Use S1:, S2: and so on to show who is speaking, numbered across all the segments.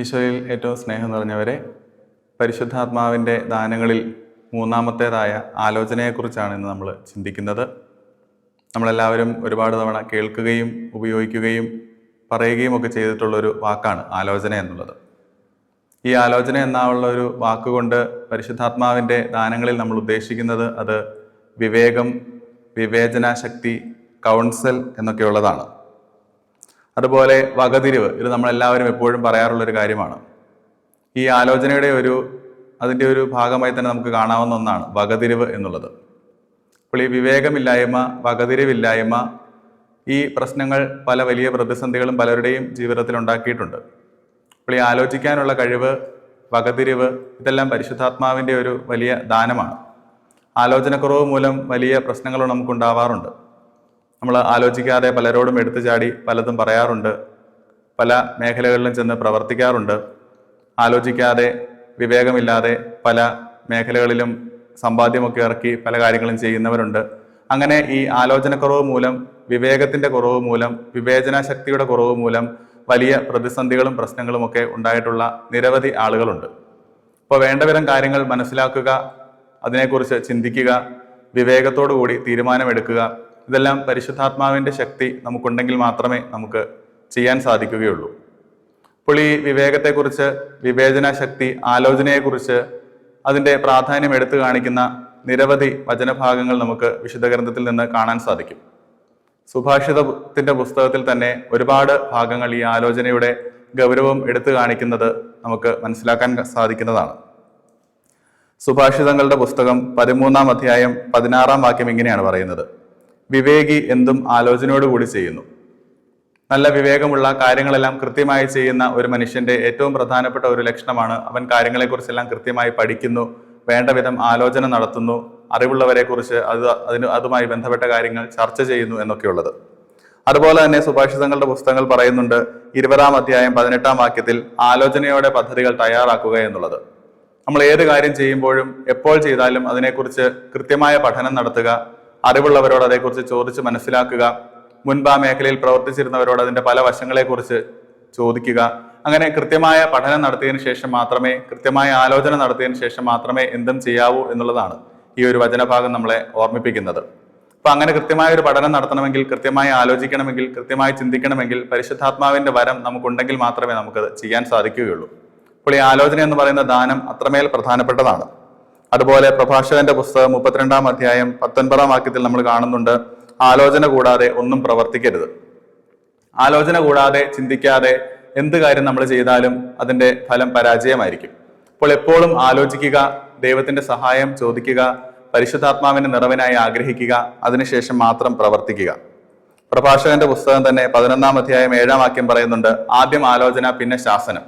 S1: ഈശോയിൽ ഏറ്റവും സ്നേഹം നിറഞ്ഞവരെ പരിശുദ്ധാത്മാവിന്റെ ദാനങ്ങളിൽ മൂന്നാമത്തേതായ ആലോചനയെക്കുറിച്ചാണ് ഇന്ന് നമ്മൾ ചിന്തിക്കുന്നത്. നമ്മളെല്ലാവരും ഒരുപാട് തവണ കേൾക്കുകയും ഉപയോഗിക്കുകയും പറയുകയും ഒക്കെ ചെയ്തിട്ടുള്ളൊരു വാക്കാണ് ആലോചന എന്നുള്ളത്. ഈ ആലോചന എന്നുള്ള ഒരു വാക്കുകൊണ്ട് പരിശുദ്ധാത്മാവിന്റെ ദാനങ്ങളിൽ നമ്മൾ ഉദ്ദേശിക്കുന്നത് അത് വിവേകം വിവേചനാശക്തി കൗൺസൽ എന്നൊക്കെയുള്ളതാണ്. അതുപോലെ വകതിരിവ് ഇത് നമ്മളെല്ലാവരും എപ്പോഴും പറയാറുള്ളൊരു കാര്യമാണ്. ഈ ആലോചനയുടെ ഒരു അതിന്റെ ഒരു ഭാഗമായി തന്നെ നമുക്ക് കാണാവുന്ന ഒന്നാണ് വകതിരിവ് എന്നുള്ളത്. അപ്പോൾ ഈ വിവേകമില്ലായ്മ വകതിരിവില്ലായ്മ ഈ പ്രശ്നങ്ങൾ പല വലിയ പ്രതിസന്ധികളും പലരുടെയും ജീവിതത്തിൽ ഉണ്ടാക്കിയിട്ടുണ്ട്. അപ്പോൾ ഈ ആലോചിക്കാനുള്ള കഴിവ് വകതിരിവ് ഇതെല്ലാം പരിശുദ്ധാത്മാവിന്റെ ഒരു വലിയ ദാനമാണ്. ആലോചനക്കുറവ് മൂലം വലിയ പ്രശ്നങ്ങൾ നമുക്കുണ്ടാവാറുണ്ട്. നമ്മൾ ആലോചിക്കാതെ പലരോടും എടുത്തു ചാടി പലതും പറയാറുണ്ട്. പല മേഖലകളിലും ചെന്ന് പ്രവർത്തിക്കാറുണ്ട്. ആലോചിക്കാതെ വിവേകമില്ലാതെ പല മേഖലകളിലും സമ്പാദ്യമൊക്കെ ഇറക്കി പല കാര്യങ്ങളും ചെയ്യുന്നവരുണ്ട്. അങ്ങനെ ഈ ആലോചനക്കുറവ് മൂലം വിവേകത്തിന്റെ കുറവ് മൂലം വിവേചന ശക്തിയുടെ കുറവ് മൂലം വലിയ പ്രതിസന്ധികളും പ്രശ്നങ്ങളും ഒക്കെ ഉണ്ടായിട്ടുള്ള നിരവധി ആളുകളുണ്ട്. അപ്പോൾ വേണ്ടവരം കാര്യങ്ങൾ മനസ്സിലാക്കുക അതിനെക്കുറിച്ച് ചിന്തിക്കുക വിവേകത്തോടു കൂടി തീരുമാനമെടുക്കുക ഇതെല്ലാം പരിശുദ്ധാത്മാവിന്റെ ശക്തി നമുക്കുണ്ടെങ്കിൽ മാത്രമേ നമുക്ക് ചെയ്യാൻ സാധിക്കുകയുള്ളൂ. അപ്പോൾ ഈ വിവേകത്തെക്കുറിച്ച് വിവേചന ശക്തി ആലോചനയെക്കുറിച്ച് അതിന്റെ പ്രാധാന്യം എടുത്തു കാണിക്കുന്ന നിരവധി വചനഭാഗങ്ങൾ നമുക്ക് വിശുദ്ധ ഗ്രന്ഥത്തിൽ നിന്ന് കാണാൻ സാധിക്കും. സുഭാഷിതത്തിന്റെ പുസ്തകത്തിൽ തന്നെ ഒരുപാട് ഭാഗങ്ങൾ ഈ ആലോചനയുടെ ഗൗരവം എടുത്തു കാണിക്കുന്നത് നമുക്ക് മനസ്സിലാക്കാൻ സാധിക്കുന്നതാണ്. സുഭാഷിതങ്ങളുടെ പുസ്തകം പതിമൂന്നാം അധ്യായം പതിനാറാം വാക്യം ഇങ്ങനെയാണ് പറയുന്നത്. വിവേകി എന്തും ആലോചനയോടുകൂടി ചെയ്യുന്നു. നല്ല വിവേകമുള്ള കാര്യങ്ങളെല്ലാം കൃത്യമായി ചെയ്യുന്ന ഒരു മനുഷ്യന്റെ ഏറ്റവും പ്രധാനപ്പെട്ട ഒരു ലക്ഷണമാണ് അവൻ കാര്യങ്ങളെക്കുറിച്ചെല്ലാം കൃത്യമായി പഠിക്കുന്നു വേണ്ട വിധം ആലോചന നടത്തുന്നു അറിവുള്ളവരെ കുറിച്ച് അത് അതിന് അതുമായി ബന്ധപ്പെട്ട കാര്യങ്ങൾ ചർച്ച ചെയ്യുന്നു എന്നൊക്കെയുള്ളത്. അതുപോലെ തന്നെ സുഭാഷിതങ്ങളുടെ പുസ്തകങ്ങൾ പറയുന്നുണ്ട് ഇരുപതാം അധ്യായം പതിനെട്ടാം വാക്യത്തിൽ ആലോചനയോടെ പദ്ധതികൾ തയ്യാറാക്കുക എന്നുള്ളത്. നമ്മൾ ഏത് കാര്യം ചെയ്യുമ്പോഴും എപ്പോൾ ചെയ്താലും അതിനെക്കുറിച്ച് കൃത്യമായ പഠനം നടത്തുക അറിവുള്ളവരോട് അതേക്കുറിച്ച് ചോദിച്ച് മനസ്സിലാക്കുക. മുൻപ് ആ മേഖലയിൽ പ്രവർത്തിച്ചിരുന്നവരോട് അതിന്റെ പല വശങ്ങളെക്കുറിച്ച് ചോദിക്കുക. അങ്ങനെ കൃത്യമായ പഠനം നടത്തിയതിനു ശേഷം മാത്രമേ കൃത്യമായ ആലോചന നടത്തിയതിനു ശേഷം മാത്രമേ എന്തും ചെയ്യാവൂ എന്നുള്ളതാണ് ഈ ഒരു വചനഭാഗം നമ്മളെ ഓർമ്മിപ്പിക്കുന്നത്. അപ്പൊ അങ്ങനെ കൃത്യമായ ഒരു പഠനം നടത്തണമെങ്കിൽ കൃത്യമായി ആലോചിക്കണമെങ്കിൽ കൃത്യമായി ചിന്തിക്കണമെങ്കിൽ പരിശുദ്ധാത്മാവിന്റെ വരം നമുക്കുണ്ടെങ്കിൽ മാത്രമേ നമുക്കത് ചെയ്യാൻ സാധിക്കുകയുള്ളൂ. അപ്പോൾ ഈ ആലോചന എന്ന് പറയുന്ന ദാനം അത്രമേൽ പ്രധാനപ്പെട്ടതാണ്. അതുപോലെ പ്രഭാഷകന്റെ പുസ്തകം മുപ്പത്തിരണ്ടാം അധ്യായം പത്തൊൻപതാം വാക്യത്തിൽ നമ്മൾ കാണുന്നുണ്ട്. ആലോചന കൂടാതെ ഒന്നും പ്രവർത്തിക്കരുത്. ആലോചന കൂടാതെ ചിന്തിക്കാതെ എന്ത് കാര്യം നമ്മൾ ചെയ്താലും അതിന്റെ ഫലം പരാജയമായിരിക്കും. അപ്പോൾ എപ്പോഴും ആലോചിക്കുക ദൈവത്തിന്റെ സഹായം ചോദിക്കുക പരിശുദ്ധാത്മാവിന്റെ നിറവിനായി ആഗ്രഹിക്കുക അതിനുശേഷം മാത്രം പ്രവർത്തിക്കുക. പ്രഭാഷകന്റെ പുസ്തകം തന്നെ പതിനൊന്നാം അധ്യായം ഏഴാം വാക്യം പറയുന്നുണ്ട് ആദ്യം ആലോചന പിന്നെ ശാസനം.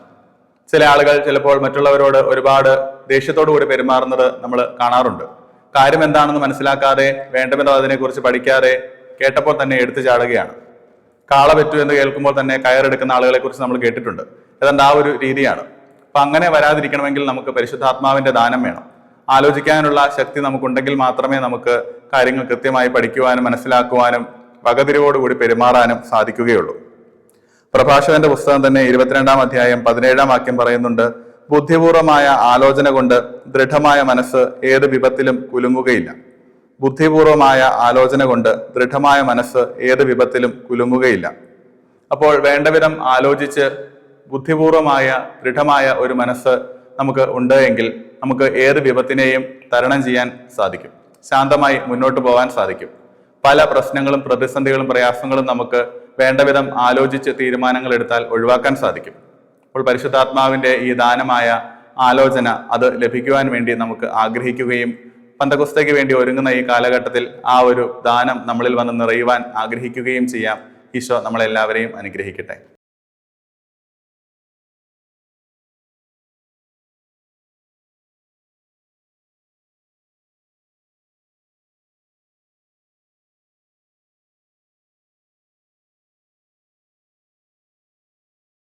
S1: ചില ആളുകൾ ചിലപ്പോൾ മറ്റുള്ളവരോട് ഒരുപാട് ദേഷ്യത്തോടു കൂടി പെരുമാറുന്നത് നമ്മൾ കാണാറുണ്ട്. കാര്യം എന്താണെന്ന് മനസ്സിലാക്കാതെ വേണ്ടമെന്നോ അതിനെക്കുറിച്ച് പഠിക്കാതെ കേട്ടപ്പോൾ തന്നെ എടുത്തു ചാടുകയാണ്. കാള പറ്റു എന്ന് കേൾക്കുമ്പോൾ തന്നെ കയറെടുക്കുന്ന ആളുകളെ കുറിച്ച് നമ്മൾ കേട്ടിട്ടുണ്ട്. ഏതാണ്ട് ആ ഒരു രീതിയാണ്? അപ്പൊ അങ്ങനെ വരാതിരിക്കണമെങ്കിൽ നമുക്ക് പരിശുദ്ധാത്മാവിന്റെ ദാനം വേണം. ആലോചിക്കാനുള്ള ശക്തി നമുക്കുണ്ടെങ്കിൽ മാത്രമേ നമുക്ക് കാര്യങ്ങൾ കൃത്യമായി പഠിക്കുവാനും മനസ്സിലാക്കുവാനും വകതിരിവോടുകൂടി പെരുമാറാനും സാധിക്കുകയുള്ളൂ. പ്രഭാഷകന്റെ പുസ്തകം തന്നെ ഇരുപത്തിരണ്ടാം അധ്യായം പതിനേഴാം വാക്യം പറയുന്നുണ്ട് ബുദ്ധിപൂർവമായ ആലോചന കൊണ്ട് ദൃഢമായ മനസ്സ് ഏത് വിപത്തിലും കുലുങ്ങുകയില്ല. ബുദ്ധിപൂർവമായ ആലോചന കൊണ്ട് ദൃഢമായ മനസ്സ് ഏത് വിപത്തിലും കുലുങ്ങുകയില്ല. അപ്പോൾ വേണ്ടവിധം ആലോചിച്ച് ബുദ്ധിപൂർവമായ ദൃഢമായ ഒരു മനസ്സ് നമുക്ക് ഉണ്ട് എങ്കിൽ നമുക്ക് ഏത് വിപത്തിനെയും തരണം ചെയ്യാൻ സാധിക്കും. ശാന്തമായി മുന്നോട്ട് പോകാൻ സാധിക്കും. പല പ്രശ്നങ്ങളും പ്രതിസന്ധികളും പ്രയാസങ്ങളും നമുക്ക് വേണ്ടവിധം ആലോചിച്ച് തീരുമാനങ്ങൾ എടുത്താൽ ഒഴിവാക്കാൻ സാധിക്കും. അപ്പോൾ പരിശുദ്ധാത്മാവിന്റെ ഈ ദാനമായ ആലോചന അത് ലഭിക്കുവാൻ വേണ്ടി നമുക്ക് ആഗ്രഹിക്കുകയും പന്തകുസ്തയ്ക്ക് വേണ്ടി ഒരുങ്ങുന്ന ഈ കാലഘട്ടത്തിൽ ആ ഒരു ദാനം നമ്മളിൽ വന്ന് നിറയുവാൻ ആഗ്രഹിക്കുകയും ചെയ്യാം. ഈശോ നമ്മളെല്ലാവരെയും അനുഗ്രഹിക്കട്ടെ.